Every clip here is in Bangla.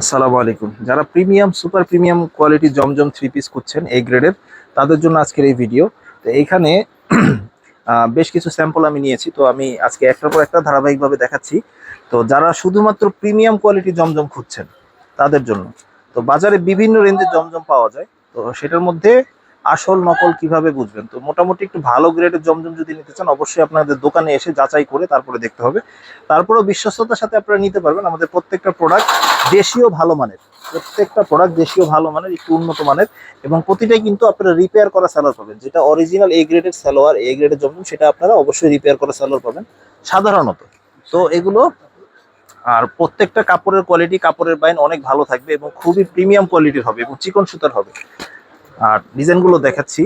আসসালামু আলাইকুম। যারা প্রিমিয়াম, সুপার প্রিমিয়াম কোয়ালিটি জমজম থ্রি পিস করছেন এই গ্রেডের তাদের জন্য আজকের এই ভিডিও তো এইখানে বেশ কিছু স্যাম্পল আমি নিয়েছি। তো আমি আজকে একটার পর একটা ধারাবাহিকভাবে দেখাচ্ছি। তো যারা শুধুমাত্র প্রিমিয়াম কোয়ালিটি জমজম খুঁজছেন, তাদের জন্য। তো বাজারে বিভিন্ন রেঞ্জের জমজম পাওয়া যায়। তো সেটার মধ্যে আসল নকল কীভাবে বুঝবেন? তো মোটামুটি একটু ভালো গ্রেডের জমজম যদি নিতে চান, অবশ্যই আপনাদের দোকানে এসে যাচাই করে তারপরে দেখতে হবে। তারপরেও বিশ্বস্ততার সাথে আপনারা নিতে পারবেন আমাদের প্রত্যেকটা প্রোডাক্ট দেশীয় ভালো মানের। প্রত্যেকটা প্রোডাক্ট দেশীয় ভালো মানের, একটু উন্নত মানের এবং প্রতিটাই কিন্তু আপনারা রিপেয়ার করা স্যালোয়ার পাবেন। যেটা অরিজিনাল এ গ্রেডের স্যালোয়ার এ গ্রেডের জমজম, সেটা আপনারা অবশ্যই রিপেয়ার করা স্যালোয়ার পাবেন, সাধারণত। তো এগুলো, আর প্রত্যেকটা কাপড়ের কোয়ালিটি কাপড়ের বাইন অনেক ভালো থাকবে এবং খুবই প্রিমিয়াম কোয়ালিটির হবে এবং চিকন সুতার হবে। আর ডিজাইনগুলো দেখাচ্ছি।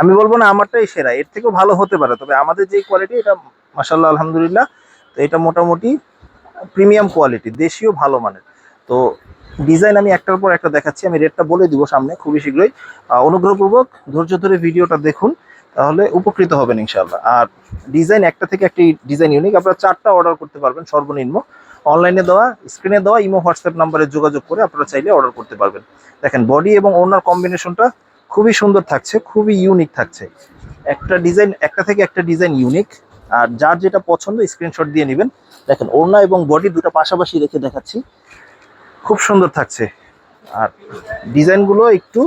আমি বলব না আমারটাই সেরা, এর থেকেও ভালো হতে পারে, তবে আমাদের যে কোয়ালিটি এটা মাসাল্লাহ আলহামদুলিল্লাহ, তো এটা মোটামুটি প্রিমিয়াম কোয়ালিটি দেশীয় ভালো মানের। তো ডিজাইন আমি একটার পর একটা দেখাচ্ছি, আমি রেটটা বলে দিব সামনে খুবই শীঘ্রই। অনুগ্রহপূর্বক ধৈর্য ধরে ভিডিওটা দেখুন। তাহলে উপকৃত হবেন ইনশাল্লাহ আর ডিজাইন একটা থেকে একটি ডিজাইন ইউনিক আপনারা চারটা অর্ডার করতে পারবেন সর্বনিম্ন। অনলাইনে দেওয়া স্ক্রিনে দেওয়া, ইমো, হোয়াটসঅ্যাপ নাম্বারে যোগাযোগ করে আপনারা চাইলে অর্ডার করতে পারবেন। দেখেন বডি এবং ওনার কম্বিনেশনটা খুবই সুন্দর থাকছে, খুবই ইউনিক থাকছে। একটা ডিজাইন, একটা থেকে একটা ডিজাইন ইউনিক আর যার যেটা পছন্দ স্ক্রিনশট দিয়ে নেবেন। দেখেন, ওড়না এবং বডি দুটো পাশাপাশি রেখে দেখাচ্ছি। খুব সুন্দর থাকছে। আর ডিজাইনগুলো একটু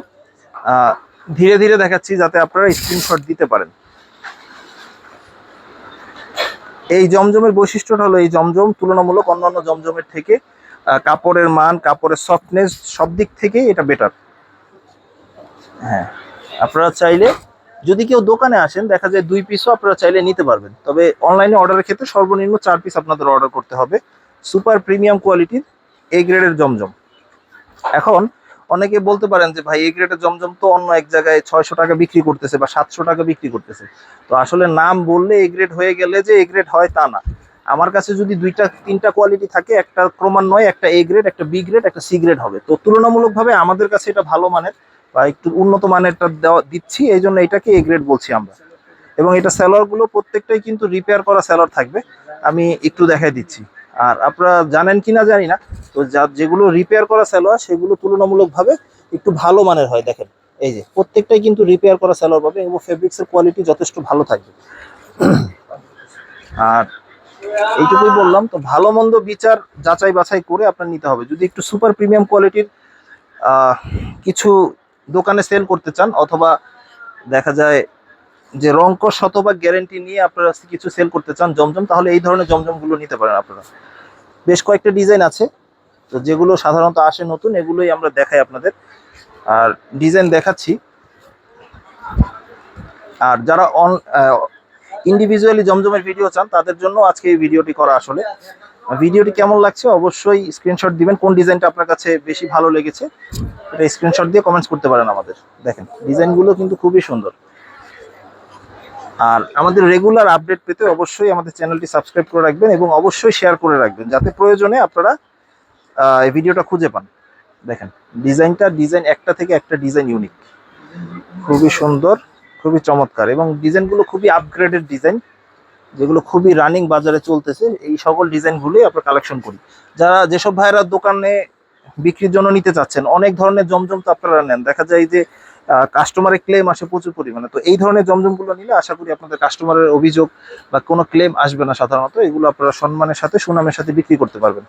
ধীরে ধীরে দেখাচ্ছি যাতে আপনারা স্ক্রিনশট দিতে পারেন। এই জমজমের বৈশিষ্ট্যটা হলো, এই জমজম তুলনামূলক অন্যান্য জমজমের থেকে কাপড়ের মান, কাপড়ের সফটনেস সব দিক থেকেই এটা বেটার হ্যাঁ আপনারা চাইলে যদি কেউ দোকানে আসেন, দেখা যায় দুই পিসও আপনারা চাইলে নিতে পারবেন। তবে অনলাইনে অর্ডারের ক্ষেত্রে সর্বনিম্ন চার পিস আপনাদের অর্ডার করতে হবে। সুপার প্রিমিয়াম কোয়ালিটির এ গ্রেডের জমজম। এখন অনেকে বলতে পারেন যে, ভাই এ গ্রেডের জমজম তো অন্য এক জায়গায় ছয়শো টাকা বিক্রি করতেছে বা সাতশো টাকা বিক্রি করতেছে। তো আসলে নাম বললে এ গ্রেড হয়ে গেলে যে এ গ্রেড হয় তা না। আমার কাছে যদি দুইটা, তিনটা কোয়ালিটি থাকে, একটা ক্রমান্বয়ে, একটা এ গ্রেড একটা বি গ্রেড একটা সি গ্রেড হবে। তো তুলনামূলকভাবে আমাদের কাছে এটা ভালো মানের বা একটু উন্নত মানেরটা দেওয়া, দিচ্ছি এই জন্য এটাকে এ গ্রেড বলছি আমরা। এবং এটা স্যালোয়ারগুলো প্রত্যেকটাই কিন্তু রিপেয়ার করা স্যালোয়ার থাকবে। আমি একটু দেখাই দিচ্ছি। আর আপনারা জানেন কিনা জানি না, তো যা যেগুলো রিপেয়ার করা স্যালোয়ার সেগুলো তুলনামূলকভাবে একটু ভালো মানের হয়, দেখেন। এই যে, প্রত্যেকটাই কিন্তু রিপেয়ার করা স্যালোয়ার পাবে এবং ফেব্রিক্সের কোয়ালিটি যথেষ্ট ভালো থাকবে। আর এইটুকুই বললাম, তো ভালো মন্দ বিচার যাচাই বাছাই করে আপনার নিতে হবে। যদি একটু সুপার প্রিমিয়াম কোয়ালিটির কিছু দোকানে সেল করতে চান, অথবা দেখা যায় যে রঙ্কর শতভাগ গ্যারেন্টি নিয়ে আপনারা কিছু সেল করতে চান, জমজম, তাহলে এই ধরনের জমজমগুলো নিতে পারেন আপনারা। বেশ কয়েকটা ডিজাইন আছে। তো যেগুলো সাধারণত আসে নতুন, এগুলোই আমরা দেখাই আপনাদের। আর ডিজাইন দেখাচ্ছি। আর যারা অন ইন্ডিভিজুয়ালি জমজমের ভিডিও চান, তাদের জন্য আজকে এই ভিডিওটি করা আসলে। ভিডিওটি কেমন লাগছে অবশ্যই স্ক্রিনশট দিবেন, কোন ডিজাইনটা আপনার কাছে বেশি ভালো লেগেছে, এটা স্ক্রিনশট দিয়ে কমেন্টস করতে পারেন আমাদের। দেখেন, ডিজাইনগুলো কিন্তু খুবই সুন্দর। আর আমাদের রেগুলার আপডেট পেতে অবশ্যই আমাদের চ্যানেলটি সাবস্ক্রাইব করে রাখবেন এবং অবশ্যই শেয়ার করে রাখবেন, যাতে প্রয়োজনে আপনারা এই ভিডিওটা খুঁজে পান। দেখেন ডিজাইনটা ডিজাইন একটা থেকে একটা ডিজাইন ইউনিক খুবই সুন্দর, খুবই চমৎকার এবং ডিজাইনগুলো খুবই আপগ্রেডেড ডিজাইন যেগুলো খুবই রানিং বাজারে চলতেছে, এই সকল ডিজাইনগুলোই আমরা কালেকশন করি। যারা যেসব ভাইয়েরা দোকানে বিক্রির জন্য নিতে চাচ্ছেন, অনেক ধরনের জমজম তো আপনারা নেন। দেখা যায় যে কাস্টমারের ক্লেম আসে প্রচুর পরিমাণে। তো এই ধরনের জমজমগুলো নিলে আশা করি আপনাদের কাস্টমারের অভিযোগ বা কোনো ক্লেম আসবে না সাধারণত। এগুলো আপনারা সম্মানের সাথে, সুনামের সাথে বিক্রি করতে পারবেন।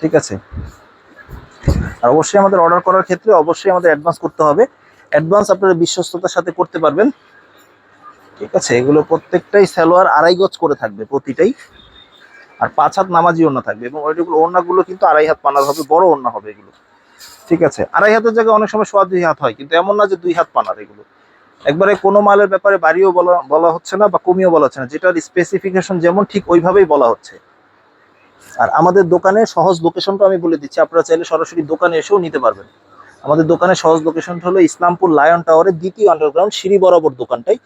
ঠিক আছে? আর অবশ্যই আমাদের অর্ডার করার ক্ষেত্রে অবশ্যই আমাদের অ্যাডভান্স করতে হবে। অ্যাডভান্স আপনারা বিশ্বস্ততার সাথে করতে পারবেন। ঠিক আছে? এগুলো প্রত্যেকটাই স্যালোয়ার আড়াই গজ করে থাকবে প্রতিটাই। আর পাঁচ হাত নামাজি ওড়না থাকবে এবং ওইগুলো ওড়নাগুলো কিন্তু আড়াই হাত পানার হবে, বড় ওড়না হবে এগুলো। ঠিক আছে। আড়াই হাতের জায়গায় অনেক সময় সোয়া দুই হাত হয়, কিন্তু এমন না যে দুই হাত পানার এগুলো। একবারে কোনো মালের ব্যাপারে বাড়িও বলা বলা হচ্ছে না বা কমিও বলা হচ্ছে না, যেটার স্পেসিফিকেশন যেমন ঠিক ওইভাবেই বলা হচ্ছে। আর আমাদের দোকানে সহজ লোকেশনটা আমি বলে দিচ্ছি, আপনারা চাইলে সরাসরি দোকানে এসেও নিতে পারবেন। আমাদের দোকানে সহজ লোকেশনটা হলো ইসলামপুর লায়ন টাওয়ারের দ্বিতীয় আন্ডারগ্রাউন্ড সিঁড়ি বরাবর দোকানটাই।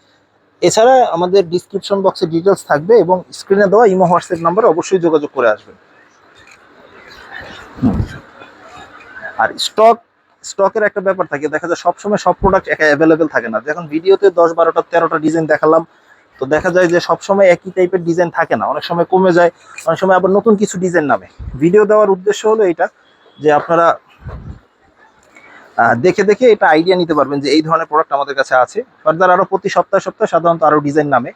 এছাড়া আমাদের ডিসক্রিপশন বক্সে ডিটেলস থাকবে এবং স্ক্রিনে দেওয়া ইমো হোয়াটসঅ্যাপ নাম্বারে অবশ্যই যোগাযোগ করে আসবেন। আর স্টক স্টকের একটা ব্যাপার থাকে, দেখা যায় সবসময় সব প্রোডাক্ট একা অ্যাভেলেবেল থাকে না। যখন ভিডিওতে দশ বারোটা, তেরোটা ডিজাইন দেখালাম, তো দেখা যায় যে সবসময় একই টাইপের ডিজাইন থাকে না। অনেক সময় কমে যায়, অনেক সময় আবার নতুন কিছু ডিজাইন নামে। ভিডিও দেওয়ার উদ্দেশ্য হলো এটা, যে আপনারা দেখে দেখে এটা আইডিয়া নিতে পারবেন যে এই ধরনের প্রোডাক্ট আমাদের কাছে আছে। ফার্দার আরও প্রতি সপ্তাহে সপ্তাহে সাধারণত আরও ডিজাইন নামে।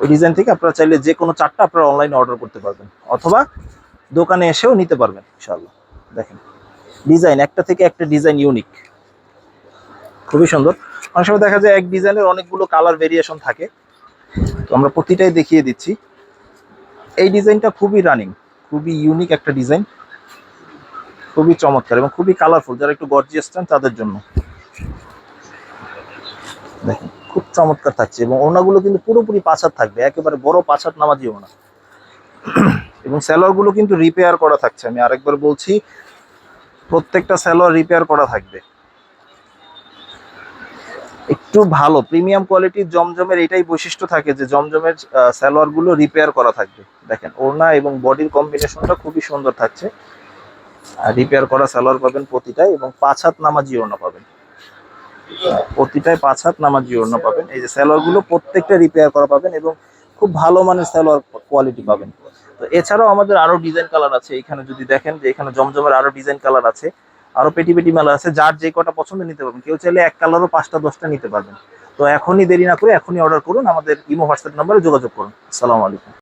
ওই ডিজাইন থেকে আপনারা চাইলে যে কোনো চারটা আপনারা অনলাইনে অর্ডার করতে পারবেন, অথবা দোকানে এসেও নিতে পারবেন, ইনশাআল্লাহ। দেখেন। ডিজাইন, একটা থেকে একটা ডিজাইন ইউনিক খুবই সুন্দর। অনেক সময় দেখা যায় এক ডিজাইনের অনেকগুলো কালার ভেরিয়েশন থাকে। তো আমরা প্রতিটাই দেখিয়ে দিচ্ছি। এই ডিজাইনটা খুবই রানিং খুবই ইউনিক একটা ডিজাইন। খুবই চমৎকার এবং খুবই কালারফুল যারা একটু গর্জিয়াস চান তাদের জন্য। দেখেন, খুব চমৎকার থাকছে এবং ওনাগুলো কিন্তু পুরোপুরি পাছাত থাকবে, একেবারে বড় পাছাত নামাজি ওনা এবং স্যালোয়ারগুলো কিন্তু রিপেয়ার করা থাকছে। আমি আরেকবার বলছি প্রত্যেকটা স্যালোয়ার রিপেয়ার করা থাকবে। একটু ভালো প্রিমিয়াম কোয়ালিটির জমজমের এটাই বৈশিষ্ট্য থাকে যে জমজমের স্যালোয়ারগুলো রিপেয়ার করা থাকবে। দেখেন, ওড়না এবং বডির কম্বিনেশনটা খুবই সুন্দর থাকছে। রিপেয়ার করা সালোয়ার পাবেন প্রতিটাই এবং পাঁচ হাত নামাজি ওড়না পাবেন। প্রতিটাই পাঁচ হাত নামাজি ওড়না পাবেন। এই যে সালোয়ারগুলো প্রত্যেকটা রিপেয়ার করা পাবেন এবং খুব ভালো মানের সালোয়ার কোয়ালিটি পাবেন। তো এছাড়াও আমাদের আরও ডিজাইন কালার আছে। এখানে যদি দেখেন যে এখানে জমজমের আরও ডিজাইন কালার আছে, আরও পেটি পেটি মেলা আছে, যার যে কটা পছন্দ নিতে পারবেন। কেউ চাইলে এক কালারও পাঁচটা, দশটা নিতে পারবেন। তো এখনই দেরি না করে এখনই অর্ডার করুন, আমাদের ইমো হোয়াটসঅ্যাপ নাম্বারে যোগাযোগ করুন। আসসালামু আলাইকুম।